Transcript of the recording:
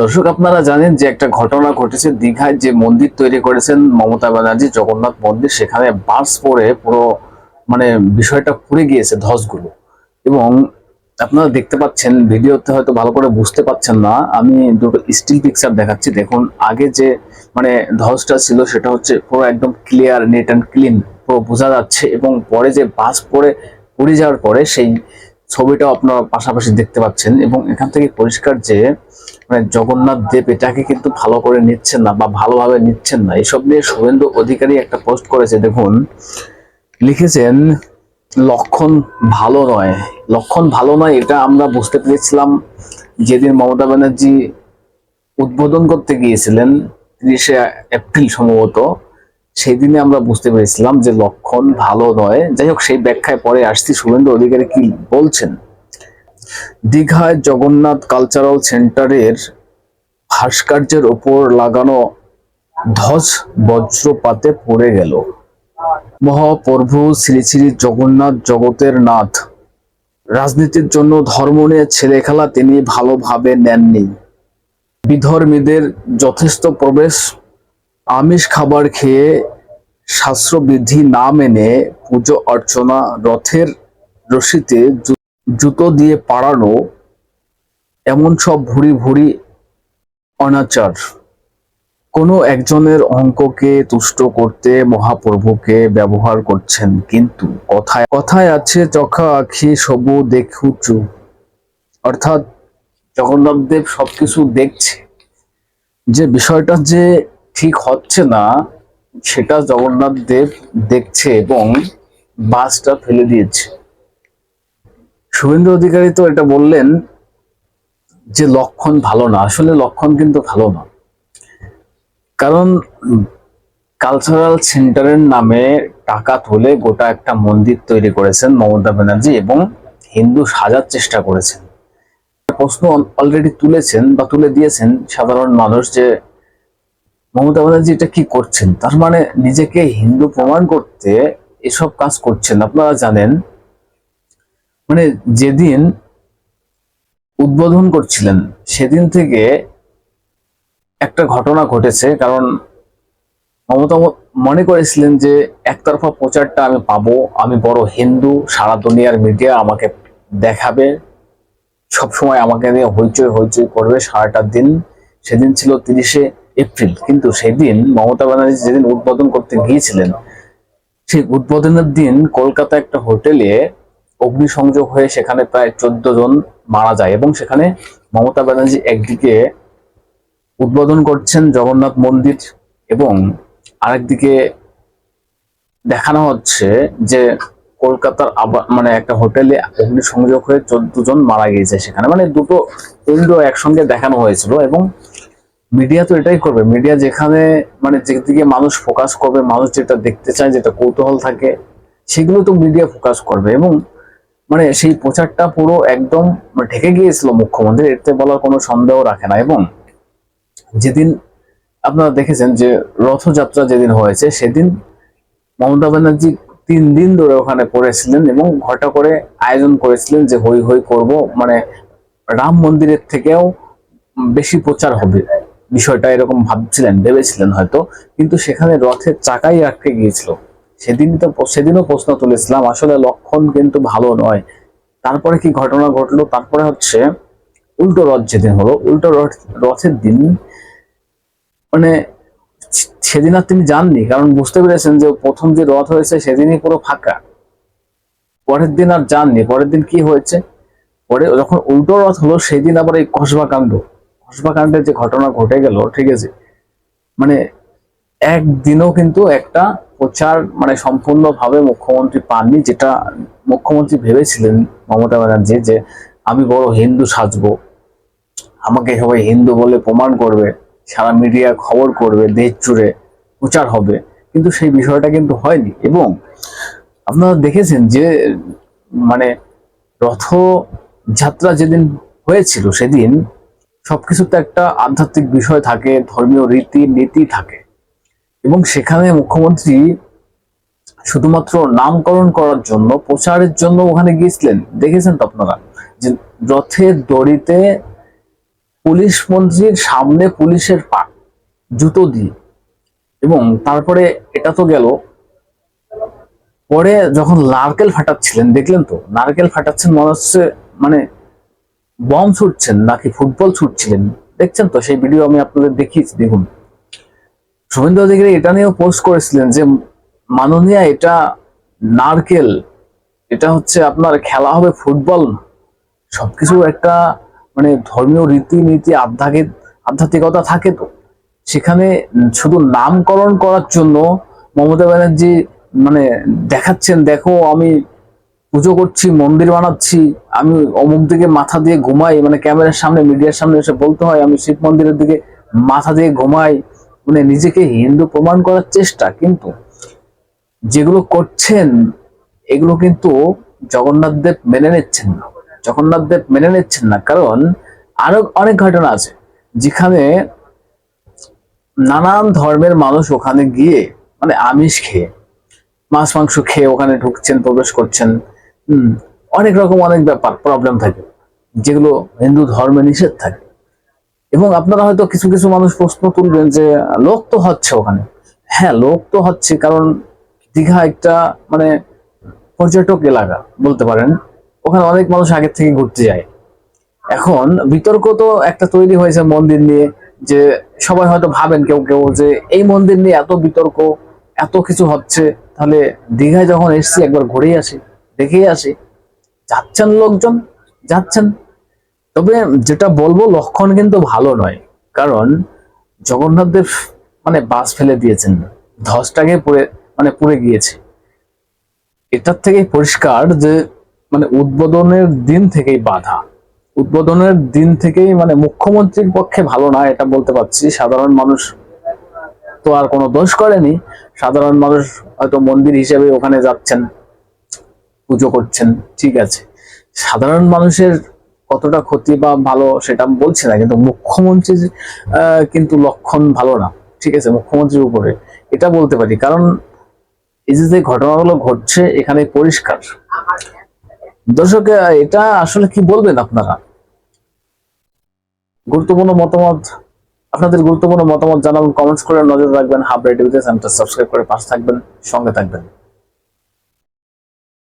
দর্শক, আপনারা জানেন যে একটা ঘটনা ঘটেছে, দীঘায় যে মন্দির তৈরি করেছেন মমতা ব্যানার্জি, জগন্নাথ মন্দির, সেখানে বাস পড়ে পুরো মানে বিষয়টা পুড়ে গিয়েছে ধসগুলো। এবং আপনারা দেখতে পাচ্ছেন, ভিডিওতে হয়তো ভালো করে বুঝতে পাচ্ছেন না, আমি দুটো স্টিল পিকচার দেখাচ্ছি। দেখুন, আগে যে মানে ধসটা ছিল, সেটা হচ্ছে পুরো একদম ক্লিয়ার নেট অ্যান্ড ক্লিন পুরো বোঝা যাচ্ছে। এবং পরে যে বাস পড়ে পুড়ে যাওয়ার পরে সেই ছবিটাও আপনারা পাশাপাশি দেখতে পাচ্ছেন এবং এখান থেকে পরিষ্কার যে মানে জগন্নাথ দেব এটাকে কিন্তু ভালো করে নিচ্ছেন না বা ভালোভাবে নিচ্ছেন না। এসব নিয়ে শুভেন্দু অধিকারী একটা পোস্ট করেছে, দেখুন। লিখেছেন, লক্ষণ ভালো নয়। লক্ষণ ভালো নয় এটা আমরা বুঝতে পেরেছিলাম যেদিন মমতা ব্যানার্জি উদ্বোধন করতে গিয়েছিলেন, তিরিশে এপ্রিল সম্ভবত। সেই দিনে আমরা বুঝতে পেরেছিলাম যে লক্ষণ ভালো নয়। যাই হোক, সেই ব্যাখ্যায় পরে আসছি। শুভেন্দু অধিকারী কি বলছেন? দীঘায় জগন্নাথ কালচারাল সেন্টারের ভাস্কর্যের ওপর লাগানো ধ্বজ বজ্রপাতে পড়ে গেল। মহাপ্রভু শ্রী শ্রী জগন্নাথ জগতের নাথ। রাজনীতির জন্য ধর্ম নিয়ে ছেলে খেলা তিনি ভালোভাবে নেননি। বিধর্মীদের যথেষ্ট প্রবেশ আমিষ খাবার খেয়ে শাস্ত্রবিধি না মেনে পুজো অর্চনা রথের রশিতে জুতো দিয়ে পাড়ানো এমন সব ভুরি ভুরি অনাচার। কোনো একজনের অঙ্ককে তুষ্ট করতে মহাপ্রভুকে ব্যবহার করছেন, কিন্তু কথায় কথায় আছে চখা আখি সবু দেখুচু অর্থাৎ জগন্নাথ দেব সবকিছু দেখছে। যে বিষয়টা যে ঠিক হচ্ছে না, সেটা জগন্নাথ দেব দেখছে এবং বাসটা ফেলে দিয়েছে। শুভেন্দু অধিকারী তো এটা বললেন যে লক্ষণ ভালো না। আসলে লক্ষণ কিন্তু ভালো না। কারণ কালচারাল সেন্টারের নামে টাকা তুলে গোটা একটা মন্দির তৈরি করেছেন মমতা ব্যানার্জি এবং হিন্দু সাজার চেষ্টা করেছেন। প্রশ্ন অলরেডি তুলেছেন বা তুলে দিয়েছেন সাধারণ মানুষ যে মমতা ব্যানার্জি এটা কি করছেন? তার মানে নিজেকে হিন্দু প্রমাণ করতে এসব কাজ করছেন, আপনারা জানেন? মানে যেদিন উদ্বোধন করছিলেন, সেদিন থেকে একটা ঘটনা ঘটেছে, কারণ মমতা মনে করেছিলেন যে একতরফা প্রচারটা আমি পাবো, আমি বড় হিন্দু, সারা দুনিয়ার মিডিয়া আমাকে দেখাবে সব সময় আমাকে নিয়ে হইচই হইচই করবে সারাটা দিন। সেদিন ছিল তিরিশে এপ্রিল, কিন্তু সেদিন মমতা ব্যানার্জি যেদিন উদ্বোধন করতে গিয়েছিলেন, সেই উদ্বোধনের দিন কলকাতা একটা হোটেলে অগ্নিসংযোগ হয়ে সেখানে প্রায় চোদ্দ জন মারা যায় এবং সেখানে মমতা ব্যানার্জি একদিকে উদ্বোধন করছেন জগন্নাথ মন্দির এবং আরেকদিকে দেখানো হচ্ছে যে কলকাতার আবার মানে একটা হোটেলে অগ্নিসংযোগ হয়ে চোদ্দ জন মারা গিয়েছে সেখানে। মানে দুটো কেন্দ্র একসঙ্গে দেখানো হয়েছিল এবং মিডিয়া তো এটাই করবে। মিডিয়া যেখানে মানে যেদিকে মানুষ ফোকাস করবে, মানুষ যেটা দেখতে চায়, যেটা কৌতূহল থাকে, সেগুলো তো মিডিয়া ফোকাস করবে। এবং মানে সেই প্রচারটা পুরো একদম ঢেকে গিয়েছিল মুখ্যমন্ত্রী, এতে বলার কোনো সন্দেহ রাখে না। এবং যেদিন আপনারা দেখেছেন যে রথযাত্রা যেদিন হয়েছে, সেদিন মমতা ব্যানার্জি তিন দিন ধরে ওখানে পড়েছিলেন এবং ঘটা করে আয়োজন করেছিলেন যে হই হই করব। মানে রাম মন্দিরের থেকেও বেশি প্রচার হবে। বিষয়টা এরকম ভাবছিলেন, ভেবেছিলেন হয়তো, কিন্তু সেখানে রথের চাকাই আটকে গিয়েছিল। সেদিন তো সেদিনও প্রশ্ন তুলেছিলাম, আসলে লক্ষণ কিন্তু ভালো নয়। তারপরে কি ঘটনা ঘটলো? তারপরে হচ্ছে উল্টো রথ যেদিন হলো, উল্টো রথ, রথের দিন মানে সেদিন আর তিনি যাননি, কারণ বুঝতে পেরেছেন যে প্রথম যে রথ হয়েছে সেদিনই পুরো ফাঁকা। পরের দিন আর যাননি। পরের দিন কি হয়েছে? পরে যখন উল্টো রথ হলো, সেদিন আবার এই কসবা কাণ্ড। কসবা যে ঘটনা ঘটে গেল, ঠিক আছে? মানে একদিনও কিন্তু একটা প্রচার মানে সম্পূর্ণভাবে মুখ্যমন্ত্রী পাননি, যেটা মুখ্যমন্ত্রী ভেবেছিলেন মমতা ব্যানার্জি যে আমি বড় হিন্দু সাজবো। আমাকে সবাই হিন্দু বলে প্রমাণ করবে, সারা মিডিয়া খবর করবে, দেশ জুড়ে প্রচার হবে। কিন্তু সেই বিষয়টা কিন্তু হয়নি। এবং আপনারা দেখেছেন যে মানে রথ যাত্রা যেদিন হয়েছিল, সেদিন সবকিছুতে একটা আধ্যাত্মিক বিষয় থাকে, ধর্মীয় রীতি, নীতি থাকে। এবং সেখানে মুখ্যমন্ত্রী শুধুমাত্র নামকরণ করার জন্য, প্রচারের জন্য ওখানে গিয়েছিলেন। দেখেছেন তো আপনারা? যে রথের দড়িতে পুলিশ মন্ত্রীর সামনে পুলিশের পা, জুতো দিয়ে। এবং তারপরে এটা তো গেল। পরে যখন নারকেল ফাটাচ্ছিলেন, দেখলেন তো? নারকেল ফাটাচ্ছেন মনে হচ্ছে মানে বম ছুটছেন নাকি ফুটবল ছুটছিলেন? দেখছেন তো, সেই ভিডিও আমি আপনাদের দেখিয়েছি, দেখুন। শুভেন্দু অধিকারী, এটা নিয়েও পোস্ট করেছিলেন যে মাননীয়া এটা নারকেল, এটা হচ্ছে আপনার খেলা হবে ফুটবল সবকিছু একটা মানে ধর্মীয় রীতিনীতি আধ্যাত্মিক আধ্যাত্মিকতা থাকে তো। সেখানে শুধু নামকরণ করার জন্য মমতা ব্যানার্জি মানে দেখাচ্ছেন, দেখো, আমি পুজো করছি, মন্দির বানাচ্ছি, আমি অমুক দিকে মাথা দিয়ে ঘুমাই মানে ক্যামেরার সামনে, মিডিয়ার সামনে এসে বলতে হয়, আমি শিব মন্দিরের দিকে মাথা দিয়ে ঘুমাই মানে নিজেকে হিন্দু প্রমাণ করার চেষ্টা। কিন্তু যেগুলো করছেন, এগুলো কিন্তু জগন্নাথ দেব মেনে নিচ্ছেন না। জগন্নাথ দেব মেনে নিচ্ছেন না, কারণ আরও অনেক ঘটনা আছে, যেখানে নানান ধর্মের মানুষ ওখানে গিয়ে মানে আমিষ খেয়ে, মাছ, মাংস খেয়ে ওখানে ঢুকছেন, প্রবেশ করছেন। অনেক রকম অনেক ব্যাপার প্রবলেম থাকে, যেগুলো হিন্দু ধর্মে নিষেধ থাকে। এবং আপনারা হয়তো কিছু কিছু মানুষ প্রশ্ন তুলবেন যে, লোক তো হচ্ছে ওখানে। হ্যাঁ লোক তো হচ্ছে, কারণ দীঘা একটা মানে পর্যটক এলাকা, বলতে পারেন। ওখানে অনেক মানুষ আগের থেকে ঘুরতে যায়। এখন বিতর্ক তো একটা তৈরি হয়েছে মন্দির নিয়ে, যে সবাই হয়তো ভাবেন কেউ কেউ যে, এই মন্দির নিয়ে এত বিতর্ক, এত কিছু হচ্ছে, তাহলে দীঘায় যখন এসছি একবার ঘুরেই আসি। দেখেই আসি। যাচ্ছেন লোকজন, যাচ্ছেন। তবে যেটা বলব, লক্ষণ কিন্তু ভালো নয়। কারণ জগন্নাথ দেব মানে বাস ফেলে দিয়েছেন। ধসটাকে পুড়ে মানে পুড়ে গিয়েছে। এটার থেকেই পরিষ্কার যে মানে উদ্বোধনের দিন থেকেই বাধা। উদ্বোধনের দিন থেকেই মানে মুখ্যমন্ত্রীর পক্ষে ভালো না, এটা বলতে পারছি। সাধারণ মানুষ তো আর কোনো দোষ করেনি। সাধারণ মানুষ হয়তো মন্দির হিসেবে ওখানে যাচ্ছেন। পুজো করছেন, ঠিক আছে। সাধারণ মানুষের কতটা ক্ষতি বা ভালো সেটা বলছি না, কিন্তু মুখ্যমন্ত্রীর কিন্তু লক্ষণ ভালো না, ঠিক আছে, মুখ্যমন্ত্রীর উপরে। এটা বলতে পারি, কারণ এই যে যে ঘটনাগুলো ঘটছে এখানে পরিষ্কার। দর্শক এটা আসলে কি বলবেন আপনারা? গুরুত্বপূর্ণ মতামত, আপনাদের গুরুত্বপূর্ণ মতামত জানাবেন কমেন্টস করে নজর রাখবেন হাব রেডিওতে চ্যানেলটা সাবস্ক্রাইব করে পাশে থাকবেন, সঙ্গে থাকবেন।